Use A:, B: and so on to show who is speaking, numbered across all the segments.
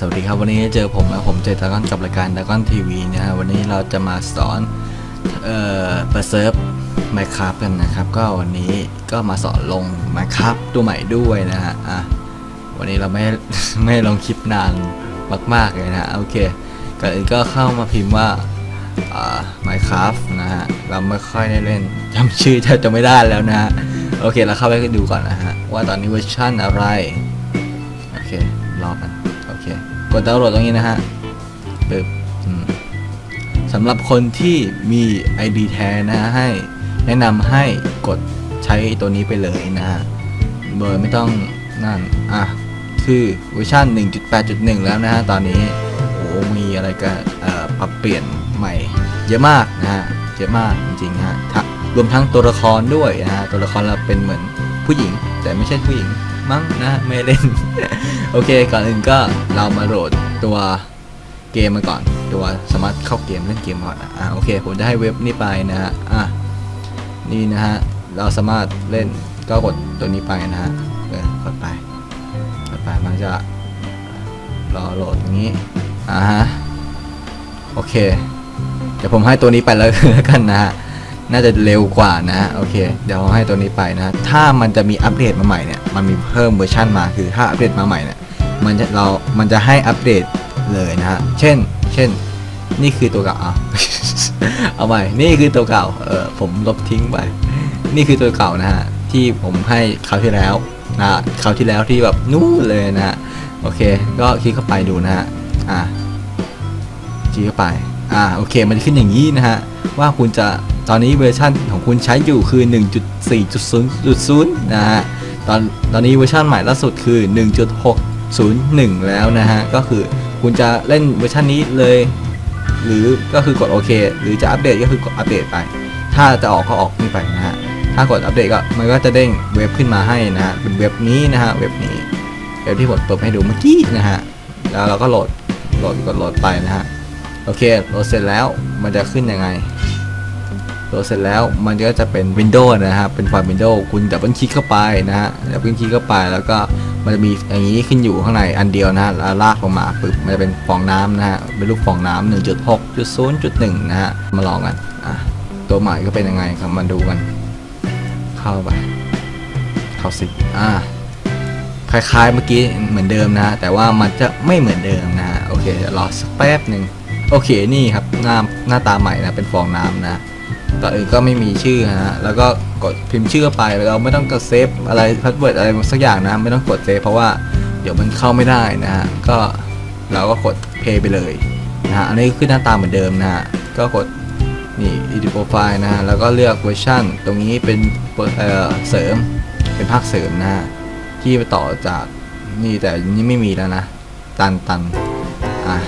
A: สวัสดีครับวันนี้เจอผมนะผมเจตากอนกับรายการตากอนทีวีนะฮะวันนี้เราจะมาสอนเอ่อเปิดเซิร์ฟไมค์ครับกันนะครับ ก็วันนี้ก็มาสอนลงไมค์ครับตัวใหม่ด้วยนะฮะอะวันนี้เราไม่ไม่ลงคลิปนานมาก ๆ เลยนะโอเคก่อนอื่นก็เข้ามาพิมพ์ว่าอ่า Minecraft นะฮะเราไม่ค่อยได้เล่นจำชื่อแทบจะไม่ได้แล้วนะฮะโอเคเราเข้าไปดูก่อนนะฮะว่าตอนนี้เวอร์ชันอะไรโอเครอกัน เค กดดาวน์โหลดตรงนี้นะฮะปึ๊บอืมสำหรับคนที่มี ID แท้นะฮะให้แนะนำให้กดใช้ตัวนี้ไปเลยนะฮะโดยไม่ต้องนั่น อะ คือเวอร์ชัน1.8.1 แล้วนะฮะ ตอนนี้ โอ้ มีอะไรก็ปรับเปลี่ยนใหม่เยอะมากนะฮะ เยอะมากจริงๆฮะ รวมทั้งตัวละครด้วยนะฮะ ตัวละครเราเป็นเหมือนผู้หญิง แต่ไม่ใช่ผู้หญิง มั้งนะไม่เล่น โอเค ก่อนอื่นก็เรามาโหลดตัวเกมมาก่อน ตัวสามารถเข้าเกมเล่นเกมก่อนอะโอเคผมจะให้เว็บนี้ไปนะฮะอะนี่นะฮะเราสามารถเล่นก็กดตัวนี้ไปนะฮะเออกดไปกดไปมันจะรอโหลดอย่างนี้อ่าฮะโอเค เดี๋ยวผมให้ตัวนี้ไปแล้วกันนะฮะ น่าจะเร็วกว่านะโอเค เดี๋ยวให้ตัวนี้ไปนะ ถ้ามันจะมีอัปเดตมาใหม่เนี่ยมันมีเพิ่มเวอร์ชันมาคือถ้าอัปเดตมาใหม่เนี่ยมันจะเรา มันจะให้อัปเดตเลยนะฮะเช่น เช่น นี่คือตัวเก่าเอาเอาใหม่นี่คือตัวเก่าเออผมลบทิ้งไปนี่คือตัวเก่านะฮะที่ผมให้คราวที่แล้วนะคราวที่แล้วที่แบบนู่นเลยนะฮะโอเค ก็คลิกเข้าไปดูนะฮะอะคลิกเข้าไปอ่าโอเค มันจะขึ้นอย่างนี้นะฮะว่าคุณจะ ตอนนี้เวอร์ชันของคุณใช้อยู่คือ 1.4.0.0 นะฮะ ตอนตอนนี้เวอร์ชันใหม่ล่าสุดคือ 1.601 แล้วนะฮะ ก็คือคุณจะเล่นเวอร์ชันนี้เลย หรือก็คือกดโอเค หรือจะอัปเดตก็คือกดอัปเดตไป ถ้าจะออกก็ออกนี่ไปนะฮะ ถ้ากดอัปเดตก็มันก็จะเด้งเว็บขึ้นมาให้นะฮะ เป็นเว็บนี้นะฮะ เว็บนี้ เว็บที่ผมเปิดให้ดูเมื่อกี้นะฮะ แล้วเราก็โหลด โหลดกดโหลดไปนะฮะ โอเค โหลดเสร็จแล้ว มันจะขึ้นยังไง โหลดเสร็จแล้วมันก็จะเป็น Windows นะฮะเป็นไฟล์ Windows คุณดับเบิลคลิกเข้าไปนะฮะดับเบิลคลิกเข้าไปแล้วก็มันจะมีอย่างนี้ขึ้นอยู่ข้างในอันเดียวนะฮะแล้วลากลงมาปึ๊บมันจะเป็นฟองน้ำนะฮะเป็นรูปฟองน้ำ1.6.0.1นย์จุดหนึ่งนะฮะมาลองกันอะตัวใหม่ก็เป็นยังไงครับมาดูกัน เข้าไปเข้าสิอ่าคล้ายๆเมื่อกี้เหมือนเดิมนะฮะแต่ว่ามันจะไม่เหมือนเดิมนะฮะโอเครอสักแป๊บหนึ่งโอเคนี่ครับหน้าหน้าตาใหม่นะเป็นฟองน้ำนะ ต่ออก็ไม่มีชื่อนะฮะแล้วก็กดพิมพ์ชื่อไปเราไม่ต้องกดเซฟอะไรพาสเวิร์ดอะไรสักอย่างนะไม่ต้องกดเซฟเพราะว่าเดี๋ยวมันเข้าไม่ได้นะฮะก็เราก็กดเพย์ไปเลยนะฮะอันนี้คือหน้าตาเหมือนเดิมนะฮะก็กดนี่ edit profile นะฮะแล้วก็เลือกเวอร์ชันตรงนี้เป็นเอ่อเสริมเป็นภาคเสริมนะฮะที่ไปต่อจากนี่แต่นี่ไม่มีแล้วนะ ตันตันอะ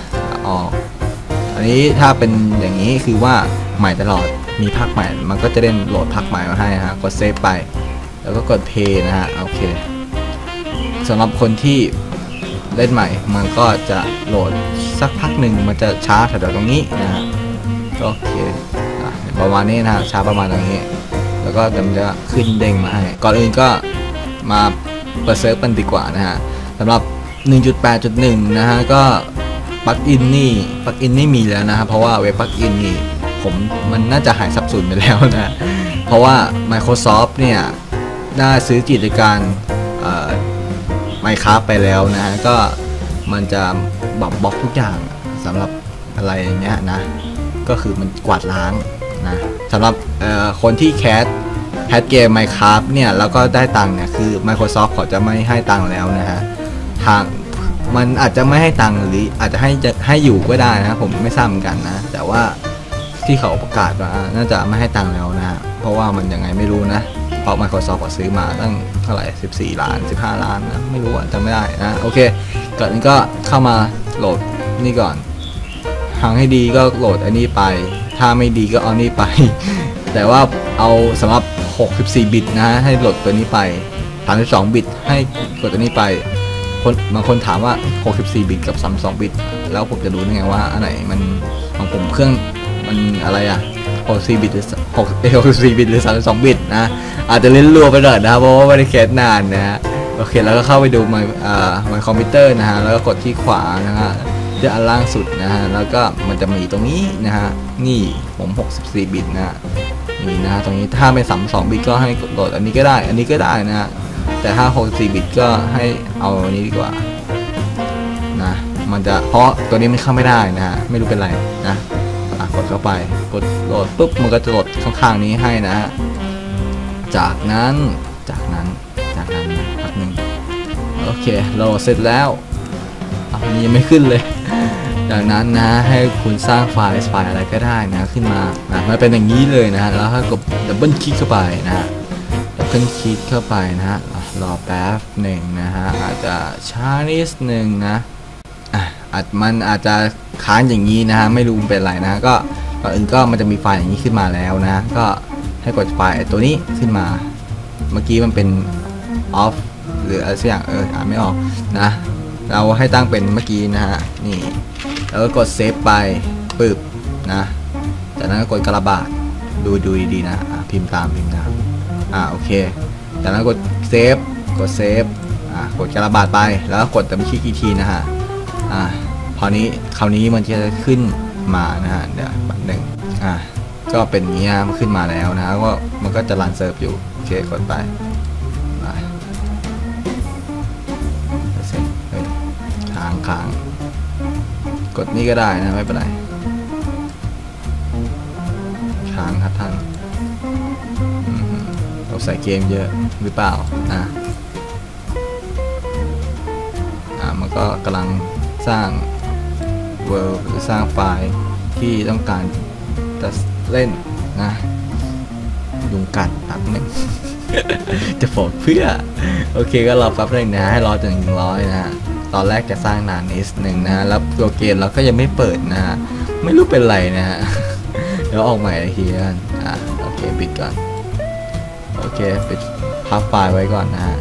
A: ออกอันนี้ถ้าเป็นอย่างนี้คือว่าใหม่ตลอด มีภาคใหม่ มันก็จะเล่นโหลดภาคใหม่มาให้ฮะ กดเซฟไป แล้วก็กดเพย์นะฮะ โอเคสำหรับคนที่เล่นใหม่ มันก็จะโหลดสักพักหนึ่ง มันจะช้าแถวๆตรงนี้นะฮะ โอเคอประมาณนี้นะฮะ ช้าประมาณตรงนี้ แล้วก็มันจะขึ้นเด้งมาให้ ก่อนอื่นก็มาเปิดเซิร์ฟกันดีกว่านะฮะสำหรับ 1.8.1 นะฮะ ก็ปลั๊กอินนี่ปลั๊กอินนี่มีแล้วนะครับเพราะว่าเว็บปลั๊กอินนี่ ผมมันน่าจะหายสับสนไปแล้วนะ เพราะว่า Microsoft เนี่ยได้ซื้อกิจการไมค์ครับไปแล้วนะ ก็มันจะบล็อกทุกอย่างสำหรับอะไรอย่างเงี้ยนะ ก็คือมันกวาดล้างนะสำหรับคนที่แคสแคสเกม Minecraft เนี่ยแล้วก็ได้ตังค์เนี่ยคือ Microsoft เขาจะไม่ให้ตังค์แล้วนะฮะทางมันอาจจะไม่ให้ตังค์หรืออาจจะให้จะให้อยู่ก็ได้นะผมไม่ทราบเหมือนกันนะ แต่ว่า ที่เขาประกาศว่าน่าจะไม่ให้ตังค์แล้วนะ เพราะว่ามันยังไงไม่รู้นะ เพราะ Microsoft เขาซื้อมาตั้งเท่าไหร่ 14 ล้าน 15 ล้านนะ ไม่รู้อะจำไม่ได้นะ โอเค ก่อนนี้ก็เข้ามาโหลดนี่ก่อน ทางให้ดีก็โหลดอันนี้ไป ถ้าไม่ดีก็เอานี่ไป แต่ว่าเอาสำหรับ 64 บิตนะให้โหลดตัวนี้ไป 32 บิตให้กดตัวนี้ไปคนบางคนถามว่า 64 บิตกับ 32 บิต แล้วผมจะรู้ได้ไงว่าอันไหนมันของผมเครื่อง มันอะไรอะ64บิตหรือ6 64บิตหรือ32บิตนะ อาจจะเล่นรัวไปหน่อยนะเพราะว่าไม่ได้แคสนานนะฮะโอเคแล้วก็เข้าไปดู my อ่า my computer นะฮะแล้วก็กดที่ขวานะฮะที่อันล่างสุดนะฮะแล้วก็มันจะมีตรงนี้นะฮะนี่ผม 64 บิตนะฮะนี่นะฮะตรงนี้ถ้าเป็น32บิตก็ให้กดโหลดอันนี้ก็ได้ อันนี้ก็ได้นะฮะแต่ถ้า 64 บิตก็ให้เอาอันนี้ดีกว่านะมันจะเพราะตัวนี้มันเข้าไม่ได้นะฮะไม่รู้เป็นไรนะ กดเข้าไป กดโหลดปุ๊บมันก็จะโหลดข้างๆนี้ให้นะฮะจากนั้นจากนั้นจากนั้นแป๊บนึงโอเคเราเสร็จแล้วอะมันยังไม่ขึ้นเลยจากนั้นนะให้คุณสร้างไฟล์ไฟล์อะไรก็ได้นะขึ้นมานะมันเป็นอย่างนี้เลยนะแล้วถ้ากดดับเบิลคลิกเข้าไปนะดับเบิลคลิกเข้าไปนะฮะรอแป๊บหนึ่งนะฮะอาจจะช้านิดหนึ่งนะ อะอาจมันอาจจะค้างอย่างนี้นะฮะไม่รู้เป็นไรนะะก็ก่อนอื่นก็มันจะมีไฟล์อย่างนี้ขึ้นมาแล้วนะก็ให้กดไฟล์ตัวนี้ขึ้นมา เมื่อกี้มันเป็น off หรืออะไรสักอย่างเอออ่านไม่ออกนะ เราให้ตั้งเป็นเมื่อกี้นะฮะนี่แล้วก็กดเซฟไปปึ๊บนะจากนั้นก็กดกระบาดดูดูดีๆนะะพิมพ์ตามพิมพ์ตามอ่าโอเคจากนั้นกดเซฟกดเซฟอ่ากดกระบาดไปแล้วก็กดแต่ไม่คลิกอีกทีนะฮะ อ่าพอนี้คราวนี้มันจะขึ้นมานะฮะเดี๋ยวแป๊บหนึ่งอ่าก็เป็นอย่างนี้นะมันขึ้นมาแล้วนะก็มันก็จะรันเซิร์ฟอยู่โอเคกดไปไปเสร็จเฮ้ยค้างค้างกดนี่ก็ได้นะไม่เป็นไรค้างครับท่านเราใส่เกมเยอะหรือเปล่านะอ่ามันก็กำลัง สร้างเวิร์หรือสร้างไฟล์ที่ต้องการจะเล่นนะยุงกัดแป๊บหนึ่งจะบอกเพื่อ โอเคก็รอแป๊บหนึงนะให้รอจนถึงร้อยนะฮะตอนแรกจะสร้างนานนิดหนึ่งนะฮะแล้วตัวเกมเราก็ยังไม่เปิดนะฮะไม่รู้เป็นไรนะฮะเดี๋ยวออกใหม่ทีกันอะโอเคปิดก่อนโอเคปิดพับไฟล์ไว้ก่อนนะฮะ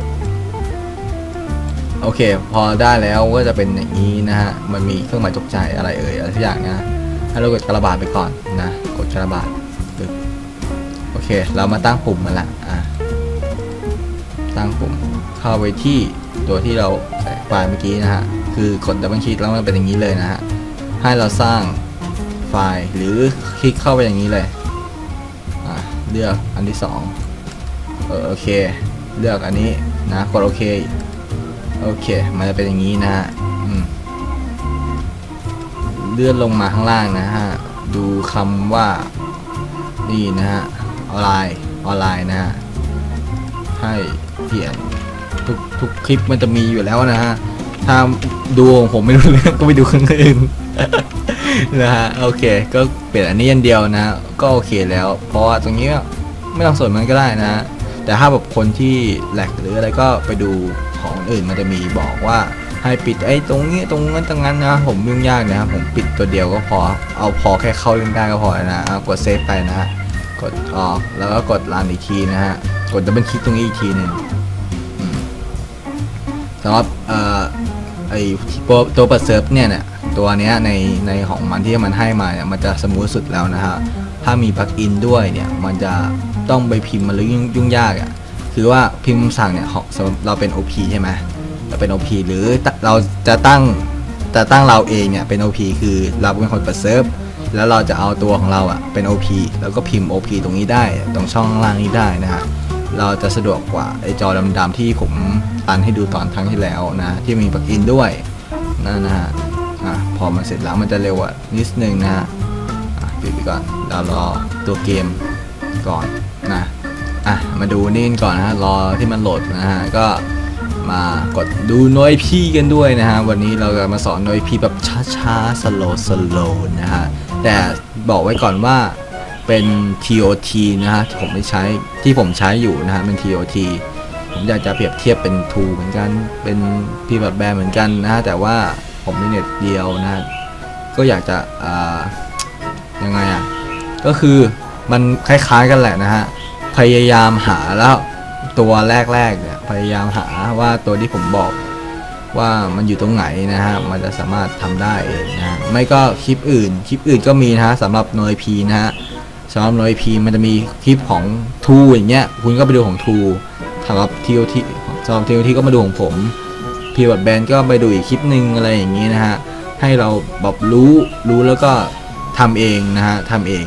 A: โอเค พอได้แล้วก็จะเป็นอย่างนี้นะฮะ มันมีเครื่องหมายตกใจอะไรเอ่ยอะไรทุกอย่างนะให้เรากดกระบาดไปก่อนนะ กดกระบาดโอเค เรามาตั้งปุ่มมันละอะตั้งปุ่มเข้าไปที่ตัวที่เราใส่ไฟล์เมื่อกี้นะฮะ คือกดดับเบิลคลิกแล้วมันเป็นอย่างนี้เลยนะฮะ ให้เราสร้างไฟล์หรือคลิกเข้าไปอย่างนี้เลย อะเลือกอันที่สองเออโอเค เลือกอันนี้นะ กดโอเค โอเค มันจะเป็นอย่างนี้นะฮะเลื่อนลงมาข้างล่างนะฮะ ดูคำว่า นี่นะฮะ ออนไลน์ ออนไลน์นะฮะ ให้เปลี่ยนทุกทุกคลิปมันจะมีอยู่แล้วนะฮะ ถ้าดูของผมไม่รู้เรื่องก็ไปดูคนอื่นนะฮะ โอเค ก็เปลี่ยนอันนี้อันเดียวนะ ก็โอเคแล้ว เพราะว่าตรงนี้ไม่ต้องสนมันก็ได้นะ แต่ถ้าแบบคนที่แหลกหรืออะไรก็ไปดู ของอื่นมันจะมีบอกว่าให้ปิดไอ้ตรงนี้ตรงนั้นตรงนั้นนะผมยุ่งยากนะครับผมปิดตัวเดียวก็พอเอาพอแค่เข้าเล่นได้ก็พอนะกดเซฟไปนะฮะกดออกแล้วก็กดรันอีกทีนะฮะกดดับเบิลคลิกตรงนี้อีกทีหนึ่งสำหรับเอ่อไอตัวตัวเปิดเซิร์ฟเนี่ยเนี่ยตัวเนี้ยในในของมันที่มันให้มาเนี่ยมันจะสมูทสุดแล้วนะฮะถ้ามีปลั๊กอินด้วยเนี่ยมันจะต้องไปพิมพ์มันหรือยุ่งยุ่งยากอะ่ะ คือว่าพิมพ์สั่งเนี่ยของสำหรับเราเป็น OP ใช่ไหมเราเป็น OP หรือเราจะตั้งจะตั้งเราเองเนี่ยเป็น OP คือเราเป็นคนเปิดเซิร์ฟแล้วเราจะเอาตัวของเราอะเป็น OP แล้วก็พิมพ์ OP ตรงนี้ได้ตรงช่องล่างนี้ได้นะฮะเราจะสะดวกกว่าไอจอดำๆที่ผมตันให้ดูตอนครั้งที่แล้วนะที่มีปลั๊กอินด้วยนั่นนะฮะอะพอมันเสร็จแล้วมันจะเร็วกว่านิดนึงนะฮะปิดไปก่อนเรารอตัวเกมก่อน อะมาดูนี่ก่อนนะฮะรอที่มันโหลดนะฮะก็มากดดูน้อยพี่กันด้วยนะฮะวันนี้เราจะมาสอนน้อยพี่แบบช้าๆสโลสโลนะฮะแต่บอกไว้ก่อนว่าเป็น TOT นะฮะที่ผมไม่ใช้ที่ผมใช้อยู่นะฮะเป็น TOT ผมอยากจะเปรียบเทียบเป็น t เหมือนกันเป็นพี่แบบแบร์เหมือนกันนะฮะแต่ว่าผมมีเน็ตเดียวนะฮะก็อยากจะอ่ายังไงอะก็คือมันคล้ายๆกันแหละนะฮะ พยายามหาแล้วตัวแรกๆเนี่ยพยายามหาว่าตัวที่ผมบอกว่ามันอยู่ตรงไหนนะฮะ มันจะสามารถทำได้เองนะะไม่ก็คลิปอื่น คลิปอื่นก็มีนะฮะสำหรับโนยพีนะฮะสำหรับโนยพีมันจะมีคลิปของทูอย่างเงี้ย คุณก็ไปดูของทูสำหรับ TOT ของสำหรับทีมที่ก็มาดูของผมพีวัดแบนก็ไปดูอีกคลิปหนึ่งอะไรอย่างนี้นะฮะ ให้เราแบบรู้ รู้แล้วก็ทำเองนะฮะทำเอง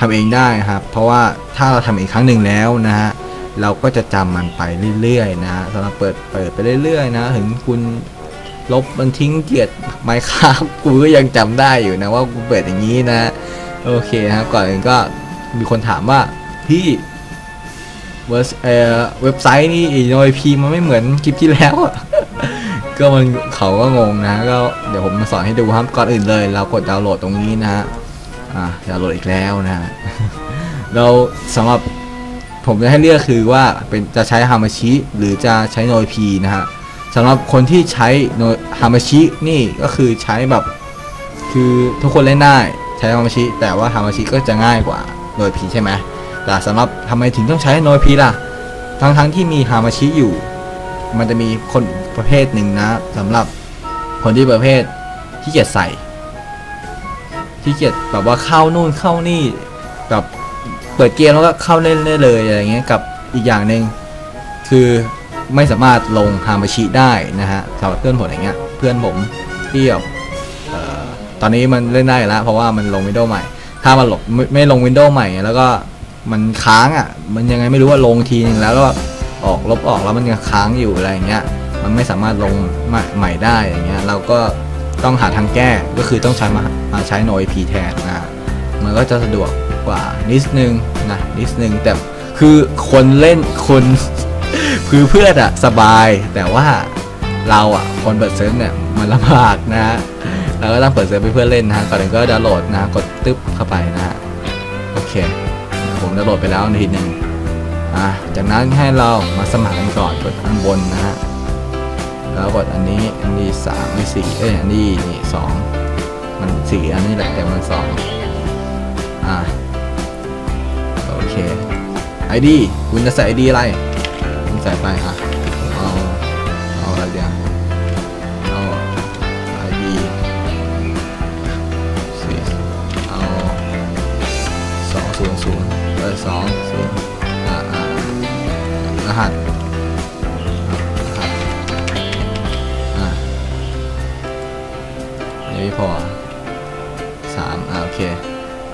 A: ทำเองได้ครับ เพราะว่าถ้าเราทำอีกครั้งหนึ่งแล้วนะฮะเราก็จะจำมันไปเรื่อยๆนะสำหรับเปิดเปิดไปเรื่อยๆนะถึงคุณลบมันทิ้งเกียรติไมค์ครับกูก็ยังจำได้อยู่นะว่ากูเปิดอย่างนี้นะ โอเคนะครับก่อนอื่นก็มีคนถามว่าพี่เว็บเอเว็บไซต์นี่โนยพีมันไม่เหมือนคลิปที่แล้วก็มันเขาก็งงนะ ก็เดี๋ยวผมมาสอนให้ดูครับก่อนอื่นเลย เรากดดาวน์โหลดตรงนี้นะฮะ อ่าดาวน์โหลดอีกแล้วนะฮะเราสำหรับผมจะให้เลือกคือว่าเป็นจะใช้ฮามาชิหรือจะใช้โนยพีนะฮะสำหรับคนที่ใช้โนฮามาชินี่ก็คือใช้แบบคือทุกคนเล่นได้ใช้ฮามาชิแต่ว่าฮามาชิก็จะง่ายกว่าโนยพีใช่ไหมแต่สำหรับทำไมถึงต้องใช้โนยพีล่ะ ทั้งทั้งที่มีฮามาชิอยู่ มันจะมีคนประเภทหนึ่งนะสำหรับคนที่ประเภทที่เกียจใส่ ที่เกียจแบบว่าเข้านู่นเข้านี่แบบเปิดเกมแล้วก็เข้าเล่นได้เลยอะไรเงี้ยกับอีกอย่างหนึ่งคือไม่สามารถลงฮามาชิได้นะฮะสำหรับเพื่อนผมอย่างเงี้ยเพื่อนผมที่แบบตอนนี้มันเล่นได้แล้วเพราะว่ามันลงวินโดว์ใหม่ ถ้ามันหลบไม่ไม่ลงวินโดว์ใหม่ แล้วก็มันค้างอะ มันยังไงไม่รู้ว่าลงทีนึงแล้วก็ออกลบออกแล้วมันยังค้างอยู่อะไรอย่างเงี้ย มันไม่สามารถลงใหม่ได้อย่างเงี้ย เราก็ ต้องหาทางแก้ก็คือต้องใช้มามาใช้ no IP แทนนะมันก็จะสะดวกกว่านิดนึงนะนิดนึงแต่คือคนเล่นคนคือเพื่อนอะสบาย แต่ว่าเราอะคนเปิดเซิร์ฟเนี่ยมันลำบากนะเราก็ต้องเปิดเซิร์ฟเพื่อนเล่นนะก่อนอื่นก็ดาวน์โหลดนะกดตึ๊บเข้าไปนะฮะโอเค ผมดาวน์โหลดไปแล้วนาทีหนึ่งอะจากนั้นให้เรามาสมัครกันก่อนกดอันบนนะฮะ แล้วกดอันนี้อันนี้สามอันสี่เอ้ยอันนี้นี่สองมันสี่อันนี้แหละแต่มันสองอะโอเค ID คุณจะใส่ ID อะไรคุณใส่ไปอะเอาเอาอะไรเดียวเอา ID สี่เอาสองศูนย์ศูนย์เออสอง ไม่พอสามอ่าโอเค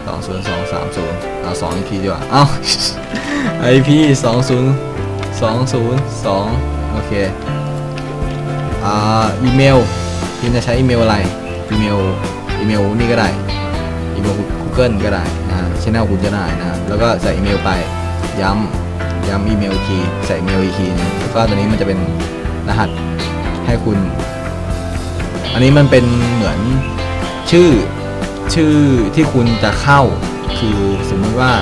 A: สองศูนย์สองสามศูนย์เอาสองอีกทีดีกว่า เอ้า IP สองศูนย์สองศูนย์สองโอเค อ่า อีเมลคุณจะใช้อีเมลอะไร อีเมล อีเมลนี่ก็ได้ อีเมล Google ก็ได้นะช่องคุณจะได้นะ แล้วก็ใส่อีเมลไป ย้ำ ย้ำอีเมลอีกที ใส่อีเมลอีกทีนึงแล้วก็ตัวนี้มันจะเป็นรหัสให้คุณ อันนี้มันเป็นเหมือนชื่อชื่อที่คุณจะเข้า คือสมมติว่า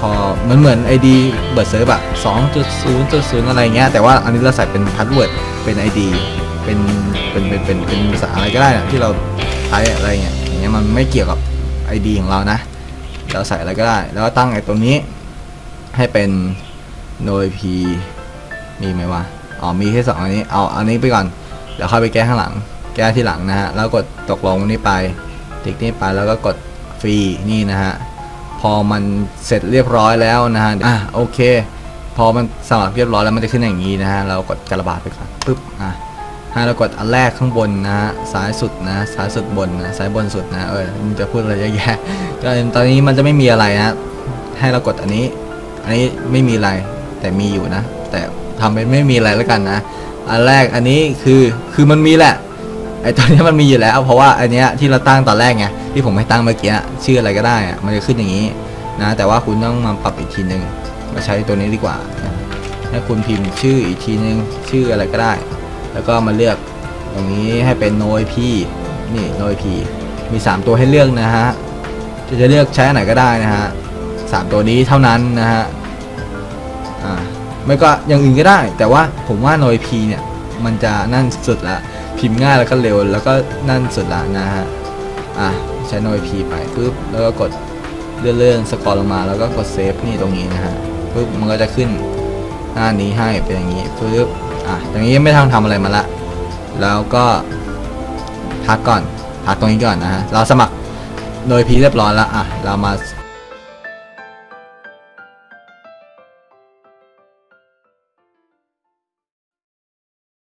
A: พอมันเหมือน ID เบิร์ดเซิร์ฟอะ2.0.0 อะไรเงี้ย แต่ว่าอันนี้เราใส่เป็นพาสเวิร์ดเป็น ID เป็นเป็นเป็นเป็นเป็นภาษาอะไรก็ได้นะที่เราใช้อะไรเงี้ยอย่างเงี้ยมันไม่เกี่ยวกับ ID ของเรานะ เราใส่อะไรก็ได้ แล้วตั้งไอ้ตรงนี้ให้เป็น no IP มีไหมวะ อ๋อมีแค่สองอันนี้ เอาอันนี้ไปก่อน เดี๋ยวค่อยไปแก้ข้างหลัง แก้ที่หลังนะฮะแล้วกดตกลงนี้ไป ติ๊กนี้ไปแล้วก็กดฟรีนี่นะฮะพอมันเสร็จเรียบร้อยแล้วนะฮะอะโอเค พอมันสมัครเรียบร้อยแล้วมันจะขึ้นอย่างนี้นะฮะเรากดกระบาดไปก่อนปึ๊บอะให้เรากดอันแรกข้างบนนะฮะซ้ายสุดนะซ้ายสุดบนนะซ้ายบนสุดนะเออมันจะพูดอะไรเยอะแยะก็ตอนนี้มันจะไม่มีอะไรนะให้เรากดอันนี้ อันนี้ไม่มีอะไรแต่มีอยู่นะ แต่ทำเป็นไม่มีอะไรแล้วกันนะ อันแรกอันนี้คือคือมันมีแหละ ไอตัวนี้มันมีอยู่แล้ว เพราะว่าอันเนี้ยที่เราตั้งตอนแรกไงที่ผมให้ตั้งเมื่อกี้ชื่ออะไรก็ได้มันจะขึ้นอย่างนี้นะ แต่ว่าคุณต้องมาปรับอีกทีหนึ่งมาใช้ตัวนี้ดีกว่านะให้คุณพิมพ์ชื่ออีกทีหนึ่งชื่ออะไรก็ได้ แล้วก็มาเลือกตรงนี้ให้เป็น no ip นี่ no ip มี 3 ตัวให้เลือกนะฮะจะจะเลือกใช้อันไหนก็ได้นะฮะสามตัวนี้เท่านั้นนะฮะอ่าไม่ก็อย่างอื่นก็ได้ แต่ว่าผมว่า no ip เนี่ยมันจะนั่นสุดละ พิมพ์ง่ายแล้วก็เร็วแล้วก็นั่นสุดละนะฮะอะใช้ no ip ไปปุ๊บแล้วก็กดเลื่อนเลื่อนสกอร์ลงมาแล้วก็กดเซฟนี่ตรงนี้นะฮะปุ๊บมันก็จะขึ้นหน้านี้ให้เป็นอย่างนี้ปุ๊บอะอย่างนี้ไม่ทำทำอะไรมาละ แล้วก็พักก่อนพักตรงนี้ก่อนนะฮะเราสมัคร no ip เรียบร้อยแล้วอะเรามา